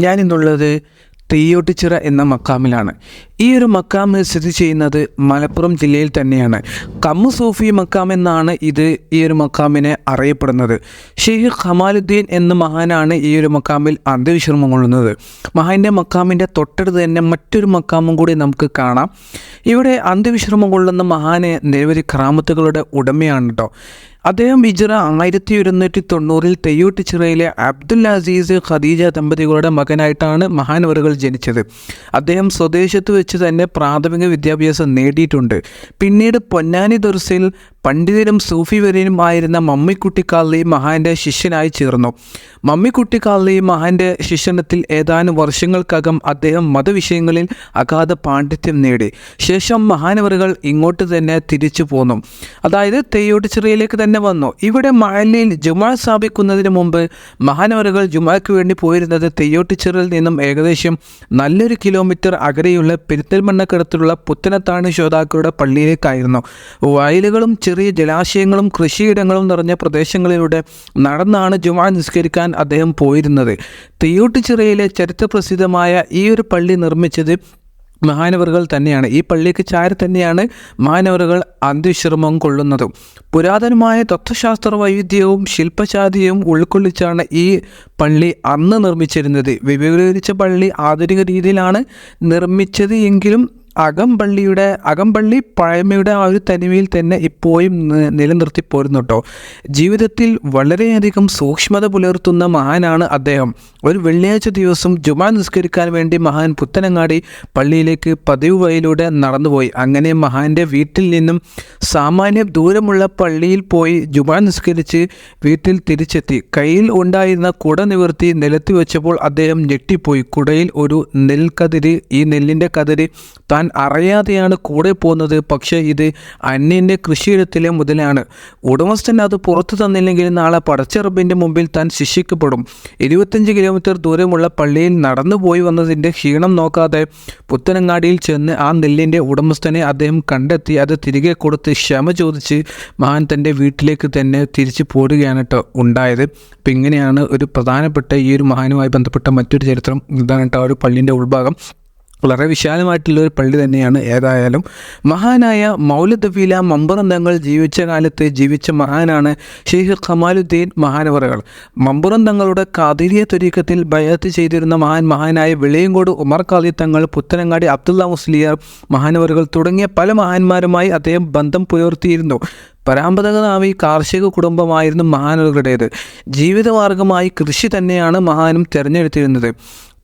ഞാനിന്നുള്ളത് തെയ്യോട്ടിച്ചിറ എന്ന മക്കാമിലാണ്. ഈ ഒരു മക്കാമ് സ്ഥിതി ചെയ്യുന്നത് മലപ്പുറം ജില്ലയിൽ തന്നെയാണ്. കമ്മു സൂഫി മക്കാം എന്നാണ് ഇത് ഈ ഒരു മക്കാമിനെ അറിയപ്പെടുന്നത്. ഷെയ്ഖ് ഖമാലുദ്ദീൻ എന്ന മഹാനാണ് ഈ ഒരു മക്കാമിൽ അന്ത്യവിശ്രമം കൊള്ളുന്നത്. മഹാന്റെ മക്കാമിന്റെ തൊട്ടടുത്ത് തന്നെ മറ്റൊരു മക്കാമും കൂടി നമുക്ക് കാണാം. ഇവിടെ അന്ത്യവിശ്രമം കൊള്ളുന്ന മഹാന് നിരവധി ക്രാമത്തുകളുടെ ഉടമയാണ് കേട്ടോ അദ്ദേഹം ഹിജറ ആയിരത്തി ഒരുന്നൂറ്റി തൊണ്ണൂറിൽ തെയ്യോട്ടിച്ചിറയിലെ അബ്ദുൽ അസീസ് ഖദീജ ദമ്പതികളുടെ മകനായിട്ടാണ് മഹാനവറുകൾ ജനിച്ചത്. അദ്ദേഹം സ്വദേശത്ത് വെച്ച് തന്നെ പ്രാഥമിക വിദ്യാഭ്യാസം നേടിയിട്ടുണ്ട്. പിന്നീട് പൊന്നാനി ദുർസിൽ പണ്ഡിതരും സൂഫിവര്യനും ആയിരുന്ന മമ്മിക്കുട്ടിക്കാളി മഹാന്റെ ശിഷ്യനായി ചേർന്നു. മമ്മിക്കുട്ടിക്കാളി മഹാന്റെ ശിക്ഷണത്തിൽ ഏതാനും വർഷങ്ങൾക്കകം അദ്ദേഹം മതവിഷയങ്ങളിൽ അഗാധ പാണ്ഡിത്യം നേടി. ശേഷം മഹാനവറുകൾ ഇങ്ങോട്ട് തന്നെ തിരിച്ചു പോന്നു. അതായത് തെയ്യോട്ടിച്ചിറയിലേക്ക് തന്നെ വന്നു. ഇവിടെ മഴലിയിൽ ജുമാ സ്ഥാപിക്കുന്നതിന് മുമ്പ് മഹാനവറുകൾ ജുമാക്ക് വേണ്ടി പോയിരുന്നത് തെയ്യോട്ടിച്ചിറയിൽ നിന്നും ഏകദേശം നല്ലൊരു കിലോമീറ്റർ അകലെയുള്ള പെരുത്തൽമണ്ണക്കടുത്തുള്ള പുത്തനത്താണ് ശ്രോതാക്കളുടെ പള്ളിയിലേക്കായിരുന്നു. വയലുകളും ജലാശയങ്ങളും കൃഷിയിടങ്ങളും നിറഞ്ഞ പ്രദേശങ്ങളിലൂടെ നടന്നാണ് ജുമാ നിസ്കരിക്കാൻ അദ്ദേഹം പോയിരുന്നത്. തെയ്യോട്ടിച്ചിറയിലെ ചരിത്രപ്രസിദ്ധമായ ഈ ഒരു പള്ളി നിർമ്മിച്ചത് മഹാനവറുകൾ തന്നെയാണ്. ഈ പള്ളിക്ക് ചാരി തന്നെയാണ് മഹാനവറുകൾ അന്ത്യവിശ്രമം കൊള്ളുന്നതും. പുരാതനമായ തത്വശാസ്ത്ര വൈവിധ്യവും ശില്പശാതിയും ഉൾക്കൊള്ളിച്ചാണ് ഈ പള്ളി അന്ന് നിർമ്മിച്ചിരുന്നത്. വിപുലീകരിച്ച പള്ളി ആധുനിക രീതിയിലാണ് നിർമ്മിച്ചത് എങ്കിലും അകംപള്ളിയുടെ അകംപള്ളി പഴമയുടെ ആ ഒരു തനിമയിൽ തന്നെ ഇപ്പോഴും നിലനിർത്തി പോരുന്നു കേട്ടോ ജീവിതത്തിൽ വളരെയധികം സൂക്ഷ്മത പുലർത്തുന്ന മഹാനാണ് അദ്ദേഹം. ഒരു വെള്ളിയാഴ്ച ദിവസം ജുമാ നിസ്കരിക്കാൻ വേണ്ടി മഹാൻ പുത്തനങ്ങാടി പള്ളിയിലേക്ക് പതിവ് വഴിയിലൂടെ നടന്നുപോയി. അങ്ങനെ മഹാന്റെ വീട്ടിൽ നിന്നും സാമാന്യം ദൂരമുള്ള പള്ളിയിൽ പോയി ജുമാ നിസ്കരിച്ച് വീട്ടിൽ തിരിച്ചെത്തി. കയ്യിൽ ഉണ്ടായിരുന്ന കുട നിവർത്തി നിലത്തി വെച്ചപ്പോൾ അദ്ദേഹം ഞെട്ടിപ്പോയി. കുടയിൽ ഒരു നെൽക്കതിര് ഈ നെല്ലിന്റെ കതിര് താൻ അറിയാതെയാണ് കൂടെ പോകുന്നത്. പക്ഷേ ഇത് അന്യന്റെ കൃഷിയിടത്തിലെ മുതലാണ്. ഉടമസ്ഥൻ അത് പുറത്തു തന്നില്ലെങ്കിൽ നാളെ പടച്ചെറുപ്പിന്റെ മുമ്പിൽ താൻ ശിക്ഷിക്കപ്പെടും. ഇരുപത്തഞ്ച് കിലോമീറ്റർ ദൂരമുള്ള പള്ളിയിൽ നടന്നു പോയി വന്നതിന്റെ ക്ഷീണം നോക്കാതെ പുത്തനങ്ങാടിയിൽ ചെന്ന് ആ നെല്ലിന്റെ ഉടമസ്ഥനെ അദ്ദേഹം കണ്ടെത്തി അത് തിരികെ കൊടുത്ത് ക്ഷമ ചോദിച്ച് മഹാൻ തന്റെ വീട്ടിലേക്ക് തന്നെ തിരിച്ചു പോരുകയാണ് കേട്ടോ ഉണ്ടായത്. അപ്പം ഇങ്ങനെയാണ് ഒരു പ്രധാനപ്പെട്ട ഈ ഒരു മഹാനുമായി ബന്ധപ്പെട്ട മറ്റൊരു ചരിത്രം. ഇതാണ് കേട്ടോ ആ ഒരു പള്ളിന്റെ ഉൾഭാഗം. വളരെ വിശാലമായിട്ടുള്ള ഒരു പള്ളി തന്നെയാണ് ഏതായാലും. മഹാനായ മൗലദഫീല മമ്പുറന്തങ്ങൾ ജീവിച്ച കാലത്ത് ജീവിച്ച മഹാനാണ് ഷെയ്ഖ് ഖമാലുദ്ദീൻ മഹാനവറകൾ. മമ്പുറം തങ്ങളുടെ കാതിരിയ തുരീക്കത്തിൽ ബയത്ത് ചെയ്തിരുന്ന മഹാൻ മഹാനായ വെളിയങ്കോട് ഉമർ കാലി തങ്ങൾ പുത്തനങ്ങാടി അബ്ദുള്ള മുസ്ലിയാർ മഹാനവറുകൾ തുടങ്ങിയ പല മഹാന്മാരുമായി അദ്ദേഹം ബന്ധം പുലർത്തിയിരുന്നു. പരമ്പരാഗതമായി കാർഷിക കുടുംബമായിരുന്നു മഹാനവറുകളുടേത്. ജീവിതമാർഗമായി കൃഷി തന്നെയാണ് മഹാനും തിരഞ്ഞെടുത്തിരുന്നത്.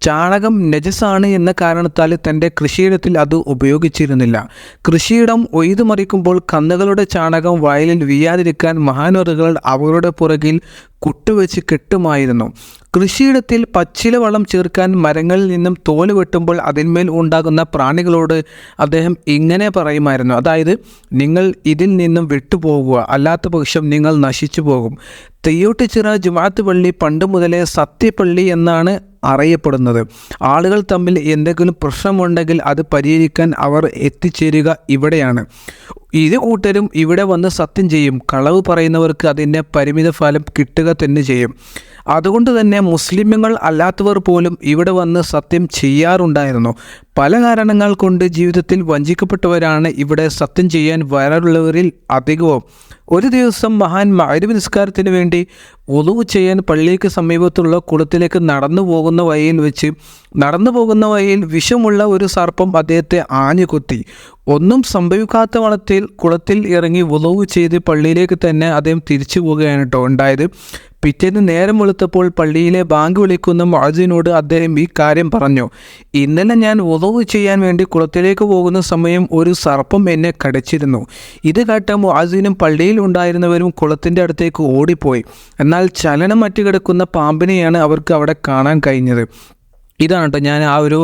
ചാണകം നജസാണ് എന്ന കാരണത്താൽ തന്റെ കൃഷിയിടത്തിൽ അത് ഉപയോഗിച്ചിരുന്നില്ല. കൃഷിയിടം ഒയ്തുമറിക്കുമ്പോൾ കന്നുകളുടെ ചാണകം വയലിൽ വീയാതിരിക്കാൻ മഹാനുറകൾ അവരുടെ പുറകിൽ കുട്ടുവെച്ച് കെട്ടുമായിരുന്നു. കൃഷിയിടത്തിൽ പച്ചില വളം ചേർക്കാൻ മരങ്ങളിൽ നിന്നും തോൽ വെട്ടുമ്പോൾ അതിന്മേൽ ഉണ്ടാകുന്ന പ്രാണികളോട് അദ്ദേഹം ഇങ്ങനെ പറയുമായിരുന്നു. അതായത് നിങ്ങൾ ഇതിൽ നിന്നും വിട്ടുപോകുക അല്ലാത്ത പക്ഷം നിങ്ങൾ നശിച്ചു പോകും. തെയ്യോട്ടിച്ചിറ ജുമാത്ത് പള്ളി പണ്ട് മുതലേ സത്യപള്ളി എന്നാണ് അറിയപ്പെടുന്നത്. ആളുകൾ തമ്മിൽ എന്തെങ്കിലും പ്രശ്നമുണ്ടെങ്കിൽ അത് പരിഹരിക്കാൻ അവർ എത്തിച്ചേരുക ഇവിടെയാണ്. ഇരു കൂട്ടരും ഇവിടെ വന്ന് സത്യം ചെയ്യും. കളവ് പറയുന്നവർക്ക് അതിന്റെ പരിമിത ഫലം കിട്ടുക തന്നെ ചെയ്യും. അതുകൊണ്ട് തന്നെ മുസ്ലിമുകൾ അല്ലാത്തവർ പോലും ഇവിടെ വന്ന് സത്യം ചെയ്യാറുണ്ടായിരുന്നു. പല കാരണങ്ങൾ കൊണ്ട് ജീവിതത്തിൽ വഞ്ചിക്കപ്പെട്ടവരാണ് ഇവിടെ സത്യം ചെയ്യാൻ വരാറുള്ളവരിൽ അധികവും. ഒരു ദിവസം മഹാൻ മഅരിബ് നിസ്കാരത്തിന് വേണ്ടി ഒതുവ് ചെയ്യാൻ പള്ളിക്ക് സമീപത്തുള്ള കുളത്തിലേക്ക് നടന്നു പോകുന്ന വഴിയിൽ വെച്ച് നടന്നു പോകുന്ന വഴിയിൽ വിഷമുള്ള ഒരു സർപ്പം അദ്ദേഹത്തെ ആഞ്ഞു കുത്തി ഒന്നും സംഭവിക്കാത്ത വളത്തിൽ കുളത്തിൽ ഇറങ്ങി ഉളവ് ചെയ്ത് പള്ളിയിലേക്ക് തന്നെ അദ്ദേഹം തിരിച്ചു പോവുകയാണ് കേട്ടോ ഉണ്ടായത്. പിറ്റേന്ന് നേരം വെളുത്തപ്പോൾ പള്ളിയിലെ ബാങ്ക് വിളിക്കുന്ന മുഅജിനോട് അദ്ദേഹം ഈ കാര്യം പറഞ്ഞു. ഇന്നലെ ഞാൻ ഉതവ് ചെയ്യാൻ വേണ്ടി കുളത്തിലേക്ക് പോകുന്ന സമയം ഒരു സർപ്പം എന്നെ കടിച്ചിരുന്നു. ഇത് കേട്ട മുഅജിനും പള്ളിയിൽ ഉണ്ടായിരുന്നവരും കുളത്തിന്റെ അടുത്തേക്ക് ഓടിപ്പോയി. എന്നാൽ ചലനം മറ്റു കിടക്കുന്ന പാമ്പിനെയാണ് അവർക്ക് അവിടെ കാണാൻ കഴിഞ്ഞത്. ഇതാണ് കേട്ടോ ഞാൻ ആ ഒരു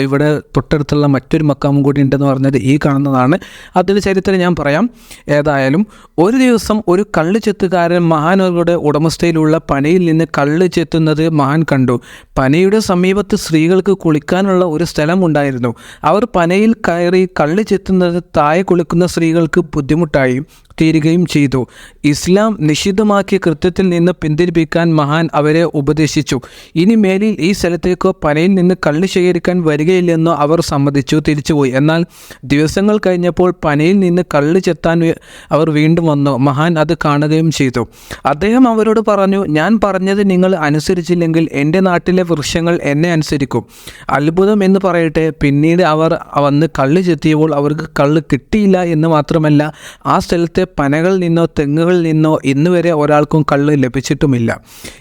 ഇവിടെ തൊട്ടടുത്തുള്ള മറ്റൊരു മക്കാമും കൂടി ഉണ്ടെന്ന് പറഞ്ഞത് ഈ കാണുന്നതാണ്. അതിന്റെ ചരിത്രം ഞാൻ പറയാം. ഏതായാലും ഒരു ദിവസം ഒരു കള്ള് ചെത്തുകാരൻ മഹാനവരുടെ ഉടമസ്ഥയിലുള്ള പനയിൽ നിന്ന് കള്ള് ചെത്തുന്നത് മഹാൻ കണ്ടു. പനയുടെ സമീപത്ത് സ്ത്രീകൾക്ക് കുളിക്കാനുള്ള ഒരു സ്ഥലം ഉണ്ടായിരുന്നു അവർ പനയിൽ കയറി കള്ള് ചെത്തുന്നത് താഴെ കുളിക്കുന്ന സ്ത്രീകൾക്ക് ബുദ്ധിമുട്ടായി. തീരുകയും ചെയ്തു. ഇസ്ലാം നിഷിദ്ധമാക്കിയ കൃത്യത്തിൽ നിന്ന് പിന്തിരിപ്പിക്കാൻ മഹാൻ അവരെ ഉപദേശിച്ചു. ഇനി മേലിൽ ഈ സ്ഥലത്തേക്കോ പനയിൽ നിന്ന് കള്ള് ശേഖരിക്കാൻ വരികയില്ലെന്നോ അവർ സമ്മതിച്ചു തിരിച്ചുപോയി. എന്നാൽ ദിവസങ്ങൾ കഴിഞ്ഞപ്പോൾ പനയിൽ നിന്ന് കള്ള് ചെത്താൻ അവർ വീണ്ടും വന്നു. മഹാൻ അത് കാണുകയും ചെയ്തു. അദ്ദേഹം അവരോട് പറഞ്ഞു ഞാൻ പറഞ്ഞത് നിങ്ങൾ അനുസരിച്ചില്ലെങ്കിൽ എന്റെ നാട്ടിലെ വൃക്ഷങ്ങൾ എന്നെ അനുസരിക്കും. അത്ഭുതം എന്ന് പറയട്ടെ. പിന്നീട് അവർ വന്ന് കള്ള് ചെത്തിയപ്പോൾ അവർക്ക് കള്ള് കിട്ടിയില്ല എന്ന് മാത്രമല്ല ആ സ്ഥലത്തെ പനകളിൽ നിന്നോ തെങ്ങുകളിൽ നിന്നോ ഇന്ന് വരെ ഒരാൾക്കും കള്ള് ലഭിച്ചിട്ടുമില്ല.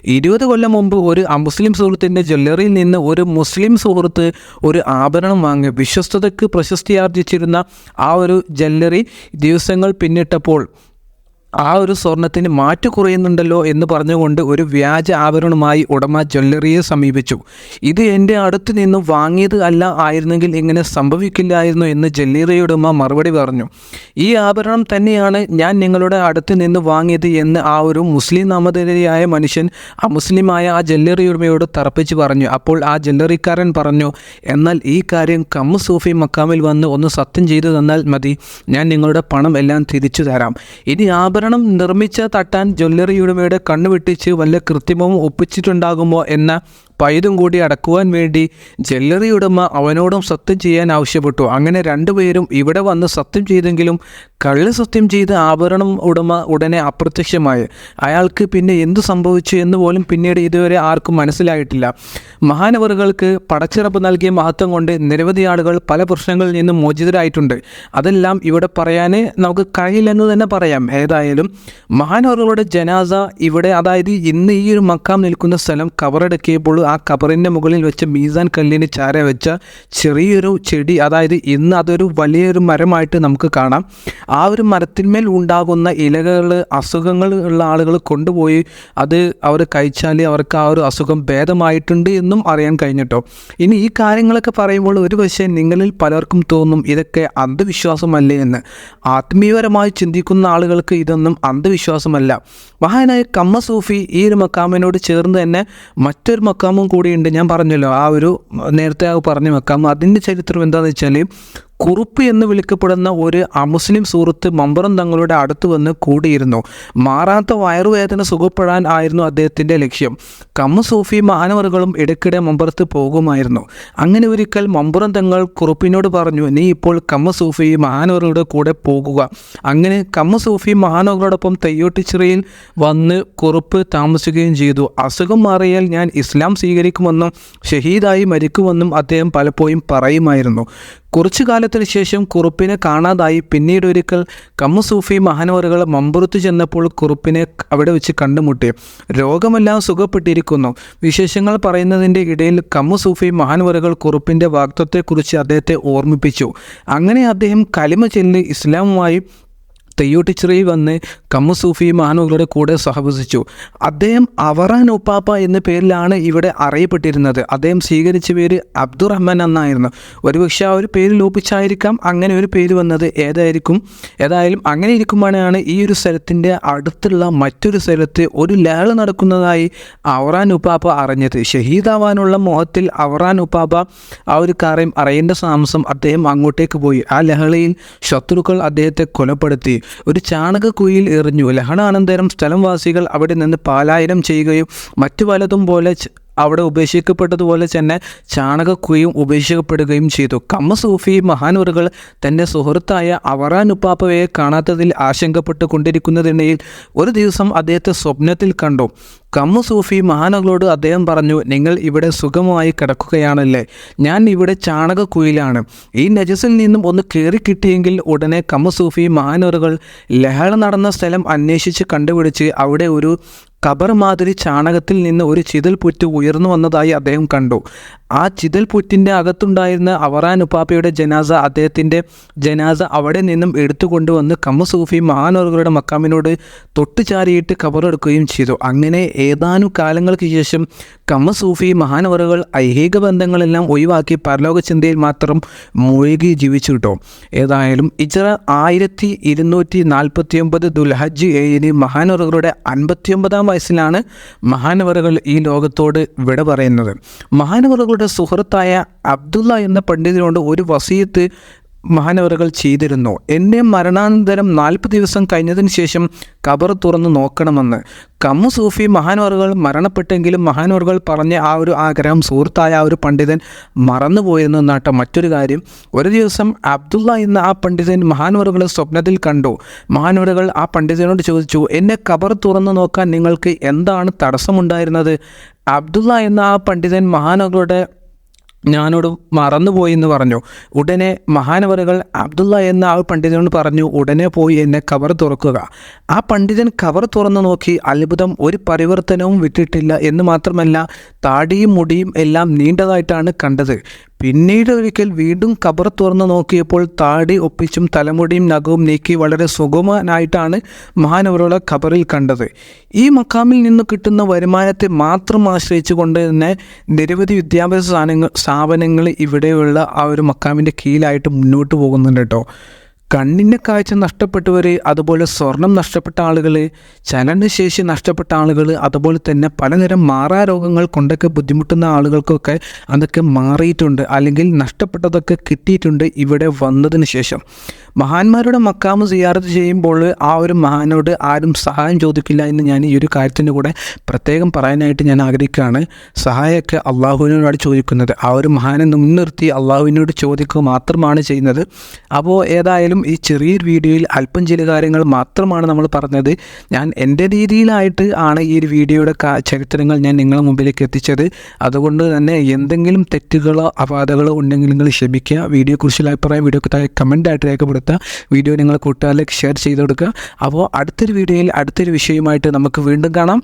ഇരുപത് കൊല്ലം മുമ്പ് ഒരു മുസ്ലിം സുഹൃത്തിന്റെ ജ്വല്ലറിയിൽ നിന്ന് ഒരു മുസ്ലിം സുഹൃത്ത് ഒരു ആഭരണം വാങ്ങി വിശ്വസ്തതയ്ക്ക് പ്രശസ്തിയാർജിച്ചിരുന്ന ആ ഒരു ജ്വല്ലറി ദിവസങ്ങൾ പിന്നിട്ടപ്പോൾ ആ ഒരു സ്വർണത്തിന് മാറ്റു കുറയുന്നുണ്ടല്ലോ എന്ന് പറഞ്ഞുകൊണ്ട് ഒരു വ്യാജ ആഭരണവുമായി ഉടമ ജ്വല്ലറിയെ സമീപിച്ചു. ഇത് എന്റെ അടുത്ത് നിന്ന് വാങ്ങിയത് അല്ല ആയിരുന്നെങ്കിൽ ഇങ്ങനെ സംഭവിക്കില്ലായിരുന്നു എന്ന് ജ്വല്ലറി ഉടമ മറുപടി പറഞ്ഞു. ഈ ആഭരണം തന്നെയാണ് ഞാൻ നിങ്ങളുടെ അടുത്ത് നിന്ന് വാങ്ങിയത് എന്ന് ആ ഒരു മുസ്ലിം നാമധേയയായ മനുഷ്യൻ ആ മുസ്ലിമായ ആ ജ്വല്ലറി ഉടമയോട് തറപ്പിച്ച് പറഞ്ഞു. അപ്പോൾ ആ ജ്വല്ലറിക്കാരൻ പറഞ്ഞു എന്നാൽ ഈ കാര്യം കമ്മു സൂഫി മക്കാമിൽ വന്ന് ഒന്ന് സത്യം ചെയ്തു തന്നാൽ മതി. ഞാൻ നിങ്ങളുടെ പണം എല്ലാം തിരിച്ചു തരാം. ഇനി ആഭരണം നിർമ്മിച്ച തട്ടാൻ ജ്വല്ലറി ഉടമയുടെ കണ്ണു വെട്ടിച്ച് വല്ല കൃത്രിമവും ഒപ്പിച്ചിട്ടുണ്ടാകുമോ എന്ന പൈതും കൂടി അടക്കുവാൻ വേണ്ടി ജ്വല്ലറി ഉടമ അവനോടും സത്യം ചെയ്യാൻ ആവശ്യപ്പെട്ടു. അങ്ങനെ രണ്ടുപേരും ഇവിടെ വന്ന് സത്യം ചെയ്തെങ്കിലും കള്ള് സത്യം ചെയ്ത ആഭരണം ഉടമ ഉടനെ അപ്രത്യക്ഷമായി. അയാൾക്ക് പിന്നെ എന്തു സംഭവിച്ചു എന്ന് പോലും പിന്നീട് ഇതുവരെ ആർക്കും മനസ്സിലായിട്ടില്ല. മഹാനവറുകൾക്ക് പടച്ചിറപ്പ് നൽകിയ മഹത്വം കൊണ്ട് നിരവധി ആളുകൾ പല പ്രശ്നങ്ങളിൽ നിന്നും മോചിതരായിട്ടുണ്ട്. അതെല്ലാം ഇവിടെ പറയാൻ നമുക്ക് കഴിയില്ലെന്ന് തന്നെ പറയാം. ഏതായാലും മഹാനവറുകളുടെ ജനാസ ഇവിടെ അതായത് ഇന്ന് ഈ ഒരു മക്കാം നിൽക്കുന്ന സ്ഥലം കവറടക്കിയപ്പോൾ ആ കബറിന്റെ മുകളിൽ വെച്ച മീസാൻ കല്ലിന് ചാര വെച്ച ചെറിയൊരു ചെടി അതായത് ഇന്ന് അതൊരു വലിയൊരു മരമായിട്ട് നമുക്ക് കാണാം. ആ ഒരു മരത്തിന്മേൽ ഉണ്ടാകുന്ന ഇലകൾ അസുഖങ്ങൾ ഉള്ള ആളുകൾ കൊണ്ടുപോയി അത് അവർ കഴിച്ചാൽ അവർക്ക് ആ ഒരു അസുഖം ഭേദമായിട്ടുണ്ട് എന്നും അറിയാൻ കഴിഞ്ഞിട്ടോ. ഇനി ഈ കാര്യങ്ങളൊക്കെ പറയുമ്പോൾ ഒരു പക്ഷേ നിങ്ങളിൽ പലർക്കും തോന്നും ഇതൊക്കെ അന്ധവിശ്വാസമല്ലേ എന്ന്. ആത്മീയപരമായി ചിന്തിക്കുന്ന ആളുകൾക്ക് ഇതൊന്നും അന്ധവിശ്വാസമല്ല. മഹാനായ കമ്മ സൂഫി ഈ ഒരു മക്കാമിനോട് ചേർന്ന് തന്നെ മറ്റൊരു മക്കാമും കൂടിയുണ്ട്. ഞാൻ പറഞ്ഞല്ലോ ആ ഒരു നേരത്തെ ആ പറഞ്ഞു വെക്കാം. അതിന്റെ ചരിത്രം എന്താണെന്ന് വെച്ചാൽ കുറുപ്പ് എന്ന് വിളിക്കപ്പെടുന്ന ഒരു അമുസ്ലിം സുഹൃത്ത് മമ്പറം തങ്ങളുടെ അടുത്ത് വന്ന് കൂടിയിരുന്നു. മാറാത്ത വയറുവേദന സുഖപ്പെടാൻ ആയിരുന്നു അദ്ദേഹത്തിന്റെ ലക്ഷ്യം. കമ്മ സൂഫി മാനവറുകളും ഇടയ്ക്കിടെ മമ്പറത്ത് പോകുമായിരുന്നു. അങ്ങനെ ഒരിക്കൽ മമ്പുറം തങ്ങൾ കുറുപ്പിനോട് പറഞ്ഞു നീ ഇപ്പോൾ കമ്മ സൂഫി മഹാനവറുടെ കൂടെ പോകുക. അങ്ങനെ കമ്മ സൂഫി മഹാനവറുകളോടൊപ്പം തെയ്യോട്ടിച്ചിറയിൽ വന്ന് കുറുപ്പ് താമസിക്കുകയും ചെയ്തു. അസുഖം മാറിയാൽ ഞാൻ ഇസ്ലാം സ്വീകരിക്കുമെന്നും ഷഹീദായി മരിക്കുമെന്നും അദ്ദേഹം പലപ്പോഴും പറയുമായിരുന്നു. കുറച്ചു കാലത്തിന് ശേഷം കുറുപ്പിനെ കാണാതായി. പിന്നീട് ഒരിക്കൽ കമ്മു സൂഫി മഹാനവറുകൾ മമ്പുറത്ത് ചെന്നപ്പോൾ കുറുപ്പിനെ അവിടെ വെച്ച് കണ്ടുമുട്ടി. രോഗമെല്ലാം സുഖപ്പെട്ടിരിക്കുന്നു. വിശേഷങ്ങൾ പറയുന്നതിന്റെ ഇടയിൽ കമ്മു സൂഫി മഹാനവറുകൾ കുറുപ്പിന്റെ വാക്തത്വത്തെക്കുറിച്ച് അദ്ദേഹത്തെ ഓർമ്മിപ്പിച്ചു. അങ്ങനെ അദ്ദേഹം കലിമ ചെല്ലി ഇസ്ലാമുമായി തെയ്യോട്ടിച്ചിറയിൽ വന്ന് കമ്മു സൂഫി കൂടെ സഹവസിച്ചു. അദ്ദേഹം അവറാൻ ഉപ്പാപ്പ എന്ന പേരിലാണ് ഇവിടെ അറിയപ്പെട്ടിരുന്നത്. അദ്ദേഹം സ്വീകരിച്ച പേര് അബ്ദുറഹ്മാൻ എന്നായിരുന്നു. ഒരുപക്ഷെ ആ ഒരു പേര് ലോപിച്ചായിരിക്കാം അങ്ങനെ ഒരു പേര് വന്നത്. ഏതായിരിക്കും? ഏതായാലും അങ്ങനെ ഇരിക്കുമ്പോഴാണ് ഈ ഒരു സ്ഥലത്തിന്റെ അടുത്തുള്ള മറ്റൊരു സ്ഥലത്ത് ഒരു ലഹള നടക്കുന്നതായി അവറാൻ ഉപ്പാപ്പ അറിഞ്ഞത്. ഷഹീദാവാനുള്ള മോഹത്തിൽ അവറാൻ ഉപ്പാപ്പ ആ ഒരു കാര്യം അറിയേണ്ട താമസം അദ്ദേഹം അങ്ങോട്ടേക്ക് പോയി. ആ ലഹളയിൽ ശത്രുക്കൾ അദ്ദേഹത്തെ കൊലപ്പെടുത്തി. ഒരു ചാണകക്കുയിൽ എറിഞ്ഞു. ലഹണാനന്തരം സ്ഥലംവാസികൾ അവിടെ നിന്ന് പാലായനം ചെയ്യുകയും മറ്റു പലതും പോലെ അവിടെ ഉപേക്ഷിക്കപ്പെട്ടതുപോലെ തന്നെ ചാണകക്കുയും ഉപേക്ഷിക്കപ്പെടുകയും ചെയ്തു. കമ്മ സൂഫി മഹാനൂറുകൾ തന്റെ സുഹൃത്തായ അവറാൻ ഉപ്പാപ്പയെ കാണാത്തതിൽ ആശങ്കപ്പെട്ട് കൊണ്ടിരിക്കുന്നതിനിടയിൽ ഒരു ദിവസം അദ്ദേഹത്തെ സ്വപ്നത്തിൽ കണ്ടു. കമ്മു സൂഫി മഹാനകളോട് അദ്ദേഹം പറഞ്ഞു നിങ്ങൾ ഇവിടെ സുഖമായി കിടക്കുകയാണല്ലേ? ഞാൻ ഇവിടെ ചാണകക്കുയിലാണ് ഈ നജസിൽ നിന്നും ഒന്ന് കയറി കിട്ടിയെങ്കിൽ ഉടനെ കമ്മു സൂഫി മഹാനൂറുകൾ ലഹള നടന്ന സ്ഥലം അന്വേഷിച്ച് കണ്ടുപിടിച്ച് അവിടെ ഒരു കബർ മാതിരി ചാണകത്തിൽ നിന്ന് ഒരു ചിതൽ പുറ്റ് ഉയർന്നു വന്നതായി അദ്ദേഹം കണ്ടു. ആ ചിതൽ പുറ്റിന്റെ അകത്തുണ്ടായിരുന്ന അവറാൻ ഉപ്പാപ്പയുടെ ജനാസ അദ്ദേഹത്തിന്റെ ജനാസ അവിടെ നിന്നും എടുത്തുകൊണ്ടുവന്ന് കമ്മ സൂഫി മഹാനോറുകളുടെ മക്കാമിനോട് തൊട്ടുചാരിയിട്ട് കബറെടുക്കുകയും ചെയ്തു. അങ്ങനെ ഏതാനും കാലങ്ങൾക്ക് ശേഷം കമ്മ സൂഫി ഐഹിക ബന്ധങ്ങളെല്ലാം ഒഴിവാക്കി പരലോക ചിന്തയിൽ മാത്രം മുഴുകി ജീവിച്ചു കിട്ടും ഏതായാലും ഇച്ചറ ആയിരത്തി ഇരുന്നൂറ്റി നാൽപ്പത്തി ഒമ്പത് ദുൽഹജ്ജ് ഏഴിന് മഹാനവറുകളുടെ അൻപത്തിയൊമ്പതാം വയസ്സിലാണ് മഹാനവറുകൾ ഈ ലോകത്തോട് വിട പറയുന്നത്. മഹാനവറുകളുടെ സുഹൃത്തായ അബ്ദുള്ള എന്ന പണ്ഡിതനോട് ഒരു വസീയത്ത് മഹാനവറുകൾ ചെയ്തിരുന്നു. എന്റെ മരണാനന്തരം നാൽപ്പത് ദിവസം കഴിഞ്ഞതിന് ശേഷം കബർ തുറന്ന് നോക്കണമെന്ന്. കമ്മു സൂഫി മഹാനവറുകൾ മരണപ്പെട്ടെങ്കിലും മഹാനവറുകൾ പറഞ്ഞ ആ ഒരു ആഗ്രഹം സുഹൃത്തായ ആ ഒരു പണ്ഡിതൻ മറന്നുപോയിരുന്നു എന്നാട്ട മറ്റൊരു കാര്യം. ഒരു ദിവസം അബ്ദുള്ള എന്ന ആ പണ്ഡിതൻ മഹാനവറുകളെ സ്വപ്നത്തിൽ കണ്ടു. മഹാനവറുകൾ ആ പണ്ഡിതനോട് ചോദിച്ചു എന്നെ കബർ തുറന്നു നോക്കാൻ നിങ്ങൾക്ക് എന്താണ് തടസ്സമുണ്ടായിരുന്നത്? അബ്ദുള്ള എന്ന ആ പണ്ഡിതൻ മഹാനവറുടെ ഞാനോട് മറന്നുപോയി എന്ന് പറഞ്ഞു. ഉടനെ മഹാനവറുകൾ അബ്ദുള്ള എന്ന ആ പണ്ഡിതനോട് പറഞ്ഞു ഉടനെ പോയി എന്നെ കവർ തുറക്കുക. ആ പണ്ഡിതൻ കവർ തുറന്നു നോക്കി അത്ഭുതം ഒരു പരിവർത്തനവും വിട്ടിട്ടില്ല എന്ന് മാത്രമല്ല താടിയും മുടിയും എല്ലാം നീണ്ടതായിട്ടാണ് കണ്ടത്. പിന്നീട് ഒരിക്കൽ വീണ്ടും കബർ തുറന്നു നോക്കിയപ്പോൾ താടി ഒപ്പിച്ചും തലമുടിയും നഖവും നീക്കി വളരെ സുഗമനായിട്ടാണ് മഹാനവറുകളെ ഖബറിൽ കണ്ടത്. ഈ മക്കാമിൽ നിന്ന് കിട്ടുന്ന വരുമാനത്തെ മാത്രം ആശ്രയിച്ചുകൊണ്ട് തന്നെ നിരവധി വിദ്യാഭ്യാസ സ്ഥാപനങ്ങൾ ഇവിടെയുള്ള ആ ഒരു മക്കാമിന്റെ കീഴിലായിട്ട് മുന്നോട്ട് പോകുന്നുണ്ട് കേട്ടോ. കണ്ണിന്റെ കാഴ്ച നഷ്ടപ്പെട്ടവർ അതുപോലെ സ്വർണം നഷ്ടപ്പെട്ട ആളുകൾ ചലനശേഷി നഷ്ടപ്പെട്ട ആളുകൾ അതുപോലെ തന്നെ പലതരം മാറാരോഗങ്ങൾ കൊണ്ടൊക്കെ ബുദ്ധിമുട്ടുന്ന ആളുകൾക്കൊക്കെ അതൊക്കെ മാറിയിട്ടുണ്ട്. അല്ലെങ്കിൽ നഷ്ടപ്പെട്ടതൊക്കെ കിട്ടിയിട്ടുണ്ട് ഇവിടെ വന്നതിന് ശേഷം. മഹാന്മാരുടെ മക്കാമ് സിയാറത്ത് ചെയ്യുമ്പോൾ ആ ഒരു മഹാനോട് ആരും സഹായം ചോദിക്കില്ല എന്ന് ഞാൻ ഈ ഒരു കാര്യത്തിന്റെ കൂടെ പ്രത്യേകം പറയാനായിട്ട് ഞാൻ ആഗ്രഹിക്കുകയാണ്. സഹായമൊക്കെ അള്ളാഹുവിനോടാണ് ചോദിക്കുന്നത്. ആ ഒരു മഹാനെ മുൻനിർത്തി അള്ളാഹുവിനോട് ചോദിക്കുക മാത്രമാണ് ചെയ്യുന്നത്. അപ്പോൾ ഏതായാലും ഈ ചെറിയൊരു വീഡിയോയിൽ അല്പം ചില കാര്യങ്ങൾ മാത്രമാണ് നമ്മൾ പറഞ്ഞത്. ഞാൻ എന്റെ രീതിയിലായിട്ട് ആണ് ഈ ഒരു വീഡിയോയുടെ ചരിത്രങ്ങൾ ഞാൻ നിങ്ങളുടെ മുമ്പിലേക്ക് എത്തിച്ചത്. അതുകൊണ്ട് തന്നെ എന്തെങ്കിലും തെറ്റുകളോ അപാധകളോ ഉണ്ടെങ്കിൽ നിങ്ങൾ ക്ഷമിക്കുക. കുറിച്ചുള്ള അഭിപ്രായം വീഡിയോ താഴെ കമന്റായിട്ട് രേഖപ്പെടുത്തുക. വീഡിയോ നിങ്ങൾ കൂട്ടുകാരിലേക്ക് ഷെയർ ചെയ്ത് കൊടുക്കുക. അപ്പോൾ അടുത്തൊരു വീഡിയോയിൽ അടുത്തൊരു വിഷയമായിട്ട് നമുക്ക് വീണ്ടും കാണാം.